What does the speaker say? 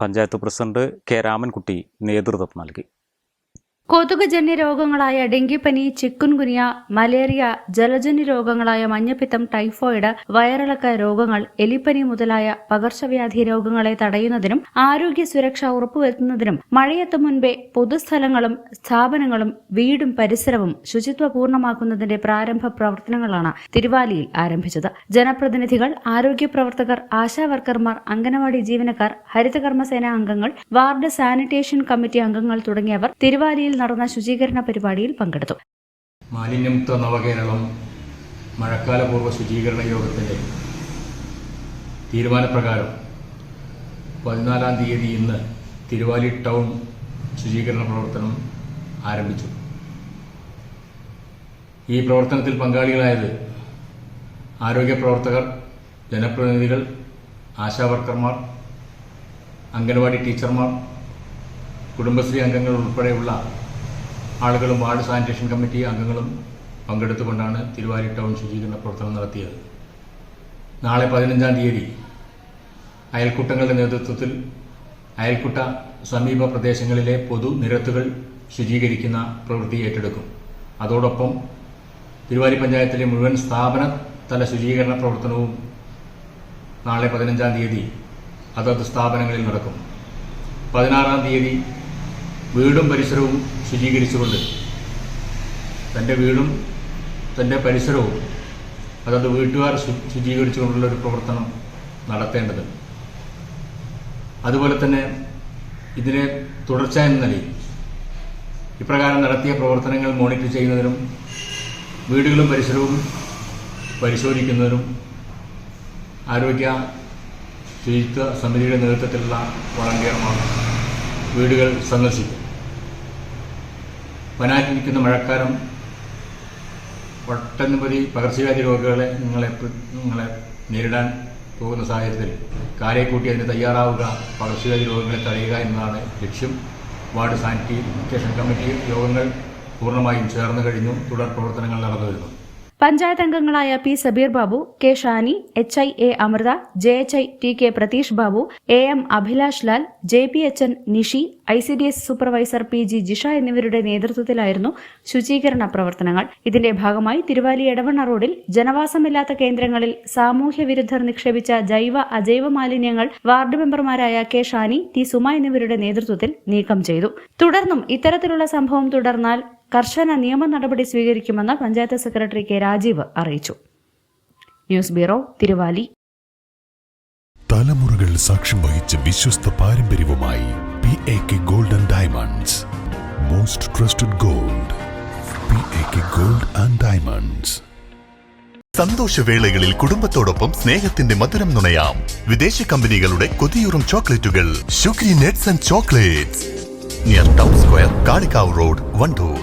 Panchayat president K Ramankutty നേതൃത്വം നൽകി. കൊതുകുജന്യ രോഗങ്ങളായ ഡെങ്കിപ്പനി ചിക്കുൻകുനിയ മലേറിയ ജലജന്യ രോഗങ്ങളായ മഞ്ഞപ്പിത്തം ടൈഫോയിഡ് വയറിളക്ക രോഗങ്ങൾ എലിപ്പനി മുതലായ പകർച്ചവ്യാധി രോഗങ്ങളെ തടയുന്നതിനും ആരോഗ്യ സുരക്ഷ ഉറപ്പുവരുത്തുന്നതിനും മഴയെത്തും മുൻപേ പൊതുസ്ഥലങ്ങളും സ്ഥാപനങ്ങളും വീടും പരിസരവും ശുചിത്വപൂർണമാക്കുന്നതിന്റെ പ്രാരംഭ പ്രവർത്തനങ്ങളാണ് തിരുവാലിയിൽ ആരംഭിച്ചത്. ജനപ്രതിനിധികൾ ആരോഗ്യ പ്രവർത്തകർ ആശാവർക്കർമാർ അംഗനവാടി ജീവനക്കാർ ഹരിതകർമ്മസേന അംഗങ്ങൾ വാർഡ് സാനിറ്റേഷൻ കമ്മിറ്റി അംഗങ്ങൾ തുടങ്ങിയവർ തിരുവാലിയിൽ നടന്ന ശുചീകരണ പരിപാടിയിൽ പങ്കെടുത്തു. മാലിന്യമുക്ത നവകേരളം മഴക്കാലപൂർവ ശുചീകരണ യോഗത്തിന്റെ തീരുമാനപ്രകാരം പതിനാലാം തീയതി ഇന്ന് തിരുവാലി ടൗൺ ശുചീകരണ പ്രവർത്തനം ആരംഭിച്ചു. ഈ പ്രവർത്തനത്തിൽ പങ്കാളികളായത് ആരോഗ്യ പ്രവർത്തകർ ജനപ്രതിനിധികൾ ആശാവർക്കർമാർ അംഗൻവാടി ടീച്ചർമാർ കുടുംബശ്രീ അംഗങ്ങൾ ഉൾപ്പെടെയുള്ള ആളുകളും വാർഡ് സാനിറ്റേഷൻ കമ്മിറ്റി അംഗങ്ങളും പങ്കെടുത്തുകൊണ്ടാണ് തിരുവാരി ടൗൺ ശുചീകരണ പ്രവർത്തനം നടത്തിയത്. നാളെ പതിനഞ്ചാം തീയതി അയൽക്കൂട്ടങ്ങളുടെ നേതൃത്വത്തിൽ അയൽക്കൂട്ട സമീപ പ്രദേശങ്ങളിലെ പൊതു നിരത്തുകൾ ശുചീകരിക്കുന്ന പ്രവൃത്തി ഏറ്റെടുക്കും. അതോടൊപ്പം തിരുവാരി പഞ്ചായത്തിലെ മുഴുവൻ സ്ഥാപന തല ശുചീകരണ പ്രവർത്തനവും നാളെ പതിനഞ്ചാം തീയതി അതത് സ്ഥാപനങ്ങളിൽ നടക്കും. പതിനാറാം തീയതി വീടും പരിസരവും ശുചീകരിച്ചുകൊണ്ട് തന്റെ വീടും തന്റെ പരിസരവും അതത് വീട്ടുകാർ ശുചീകരിച്ചുകൊണ്ടുള്ള ഒരു പ്രവർത്തനം നടത്തേണ്ടത്. അതുപോലെ തന്നെ ഇതിനെ തുടർച്ച എന്ന നിലയിൽ ഇപ്രകാരം നടത്തിയ പ്രവർത്തനങ്ങൾ മോണിറ്റർ ചെയ്യുന്നതിനും വീടുകളും പരിസരവും പരിശോധിക്കുന്നതിനും ആരോഗ്യ ശുചിത്വ സമിതിയുടെ നേതൃത്വത്തിലുള്ള വളണ്ടിയർമാർ വീടുകൾ സന്ദർശിക്കും. വരാനിരിക്കുന്ന മഴക്കാലം ഒട്ടനവധി പകർച്ചവ്യാധി രോഗങ്ങളെ നിങ്ങളെ നിങ്ങളെ നേരിടാൻ പോകുന്ന സാഹചര്യത്തിൽ കാരെ കൂട്ടി അതിന് തയ്യാറാവുക പകർച്ചവ്യാധി രോഗങ്ങളെ തടയുക എന്നതാണ് ലക്ഷ്യം. വാർഡ് സാനിറ്റേഷൻ കമ്മിറ്റി യോഗങ്ങൾ പൂർണമായും ചേർന്ന് കഴിഞ്ഞു. തുടർ പ്രവർത്തനങ്ങൾ നടന്നു വരുന്നു. പഞ്ചായത്ത് അംഗങ്ങളായ P Sabeer Babu K Shani H I A Amritha J H I T K Pratheesh Babu A M Abhilash Lal J P H N Nishi I C D S supervisor P G Jisha എന്നിവരുടെ നേതൃത്വത്തിലായിരുന്നു ശുചീകരണ പ്രവർത്തനങ്ങൾ. ഇതിന്റെ ഭാഗമായി തിരുവാലി എടവണ്ണ റോഡിൽ ജനവാസമില്ലാത്ത കേന്ദ്രങ്ങളിൽ സാമൂഹ്യ വിരുദ്ധർ നിക്ഷേപിച്ച ജൈവ അജൈവ മാലിന്യങ്ങൾ വാർഡ് മെമ്പർമാരായ കെ ഷാനി ടി സുമ എന്നിവരുടെ നേതൃത്വത്തിൽ നീക്കം ചെയ്തു. തുടർന്നും ഇത്തരത്തിലുള്ള സംഭവം തുടർന്നാൽ കർശന നിയമ നടപടി സ്വീകരിക്കുമെന്ന് പഞ്ചായത്ത് സെക്രട്ടറി കെ രാജീവ് അറിയിച്ചു. News bureau Thiruvali. തലമുറകൾ സാക്ഷ്യം വഹിച്ച വിശ്വസ്ത പാരമ്പര്യവുമായി P A K golden diamonds most trusted gold P A K gold and diamonds സന്തോഷവേളകളിൽ കുടുംബത്തോടൊപ്പം സ്നേഹത്തിന്റെ മധുരം നുണയാം. വിദേശ കമ്പനികളുടെ കൊതിയൂറും ചോക്ലേറ്റുകൾ. Sugary nuts and chocolates near town square Kalikavu road Wandoor